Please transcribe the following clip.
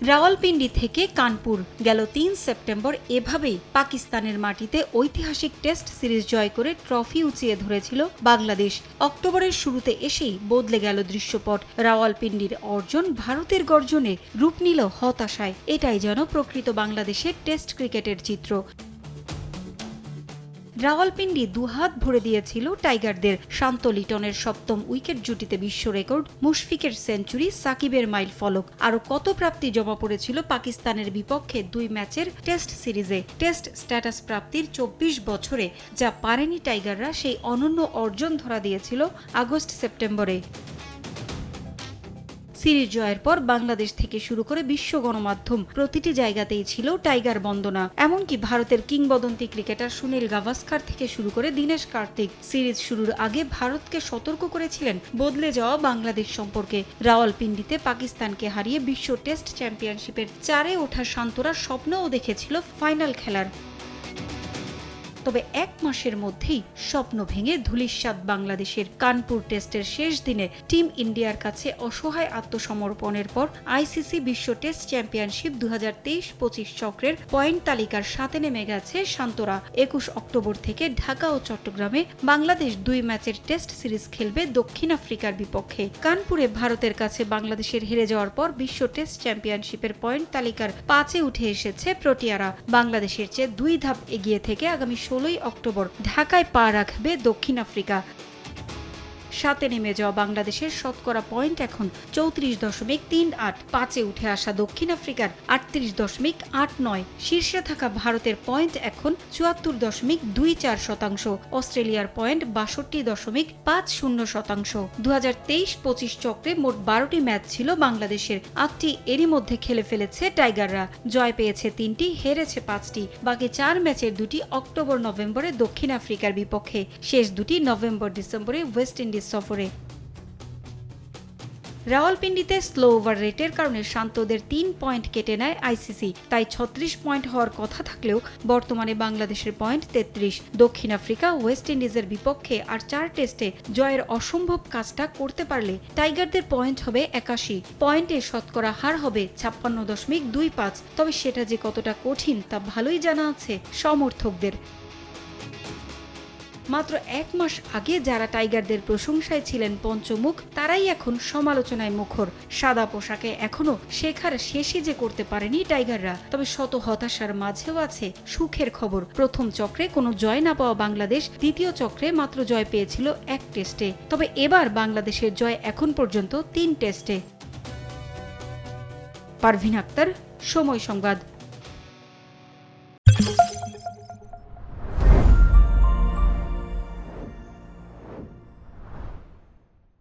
রাওয়ালপিন্ডি থেকে কানপুর। গেল তিন সেপ্টেম্বর এভাবেই পাকিস্তানের মাটিতে ঐতিহাসিক টেস্ট সিরিজ জয় করে ট্রফি উঁচিয়ে ধরেছিল বাংলাদেশ। অক্টোবরের শুরুতে এসেই বদলে গেল দৃশ্যপট। রাওয়ালপিন্ডির অর্জন ভারতের গর্জনে রূপ নিল হতাশায়। এটাই যেন প্রকৃত বাংলাদেশের টেস্ট ক্রিকেটের চিত্র। রাওয়ালপিন্ডি দুহাত ভরে দিয়েছিল টাইগারদের। শান্ত লিটনের সপ্তম উইকেট জুটিতে বিশ্ব রেকর্ড, মুশফিকের সেঞ্চুরি, সাকিবের মাইল ফলক। আরও কত প্রাপ্তি জমা পড়েছিল পাকিস্তানের বিপক্ষে দুই ম্যাচের টেস্ট সিরিজে? টেস্ট স্ট্যাটাস প্রাপ্তির চব্বিশ বছরে, যা পারেনি টাইগাররা, সেই অনন্য অর্জন ধরা দিয়েছিল আগস্ট সেপ্টেম্বরে সিরিজ জয়ের পর বাংলাদেশ থেকে শুরু করে বিশ্ব গণমাধ্যম প্রতিটি জায়গাতেই ছিল টাইগার বন্দনা। এমনকি ভারতের কিংবদন্তি ক্রিকেটার সুনীল গাভাস্কার থেকে শুরু করে দীনেশ কার্তিক সিরিজ শুরুর আগে ভারতকে সতর্ক করেছিলেন বদলে যাওয়া বাংলাদেশ সম্পর্কে। রাওয়ালপিন্ডিতে পাকিস্তানকে হারিয়ে বিশ্ব টেস্ট চ্যাম্পিয়নশিপের চারে ওঠা শান্তরা স্বপ্নও দেখেছিল ফাইনাল খেলার। তবে এক মাসের মধ্যেই স্বপ্ন ভেঙে ধুলিস্বাদ বাংলাদেশের কানপুর টেস্টের শেষ দিনে টিম ইন্ডিয়ার কাছে অসহায় আত্মসমর্পণের পর আইসিসি বিশ্ব টেস্ট চ্যাম্পিয়নশিপ দু হাজার তেইশ পঁচিশ চক্রের পয়েন্ট তালিকার সাথে নেমে গেছে শান্তরা একুশ অক্টোবর থেকে ঢাকা ও চট্টগ্রামে বাংলাদেশ দুই ম্যাচের টেস্ট সিরিজ খেলবে দক্ষিণ আফ্রিকার বিপক্ষে। কানপুরে ভারতের কাছে বাংলাদেশের হেরে যাওয়ার পর বিশ্ব টেস্ট চ্যাম্পিয়নশিপের পয়েন্ট তালিকার পাঁচে উঠে এসেছে প্রোটিয়ারা। বাংলাদেশের চেয়ে দুই ধাপ এগিয়ে থেকে আগামী ষোলোই অক্টোবর ঢাকায় পা রাখবে দক্ষিণ আফ্রিকা। সাতে নেমে যাওয়া বাংলাদেশের শতকরা পয়েন্ট এখন চৌত্রিশ দশমিক তিন আট। পাঁচে উঠে আসা দক্ষিণ আফ্রিকার আটত্রিশ দশমিক আট নয়। শীর্ষে থাকা ভারতের পয়েন্ট এখন চুয়াত্তর দশমিক দুই চার শতাংশ। অস্ট্রেলিয়ার পয়েন্ট বাষট্টি দশমিক পাঁচ শূন্য শতাংশ। দু হাজার তেইশ পঁচিশ চক্রে মোট বারোটি ম্যাচ ছিল বাংলাদেশের। আটটি এরই মধ্যে খেলে ফেলেছে টাইগাররা। জয় পেয়েছে তিনটি, হেরেছে পাঁচটি। বাকি চার ম্যাচের দুটি অক্টোবর নভেম্বরে দক্ষিণ আফ্রিকার বিপক্ষে। শেষ দুটি নভেম্বর ডিসেম্বরে ওয়েস্ট ইন্ডিজ সফরে। রাওয়ালপিন্ডিতে স্লো ওভার রেটের কারণে শান্তদের তিন পয়েন্ট কেটে নেয় আইসিসি, তাই ছত্রিশ পয়েন্ট হওয়ার কথা থাকলেও বর্তমানে বাংলাদেশের পয়েন্ট তেত্রিশ। দক্ষিণ আফ্রিকা, ওয়েস্ট ইন্ডিজের বিপক্ষে আর চার টেস্টে জয়ের অসম্ভব কাজটা করতে পারলে টাইগারদের পয়েন্ট হবে একাশি। পয়েন্টে শতকরা হার হবে ছাপ্পান্ন দশমিক দুই পাঁচ। তবে সেটা যে কতটা কঠিন তা ভালোই জানা আছে সমর্থকদের। মাত্র এক মাস আগে যারা টাইগারদের প্রশংসায় ছিলেন পঞ্চমুখ, তারাই এখন সমালোচনায় মুখর। সাদা পোশাকে এখনও শেখার শেষই যে করতে পারেনি টাইগাররা, তবে শত হতাশার মাঝেও আছে সুখের খবর। প্রথম চক্রে কোনো জয় না পাওয়া বাংলাদেশ, দ্বিতীয় চক্রে মাত্র জয় পেয়েছিল এক টেস্টে। তবে এবার বাংলাদেশের জয় এখন পর্যন্ত তিন টেস্টে। পারভিন আক্তার, সময় সংবাদ।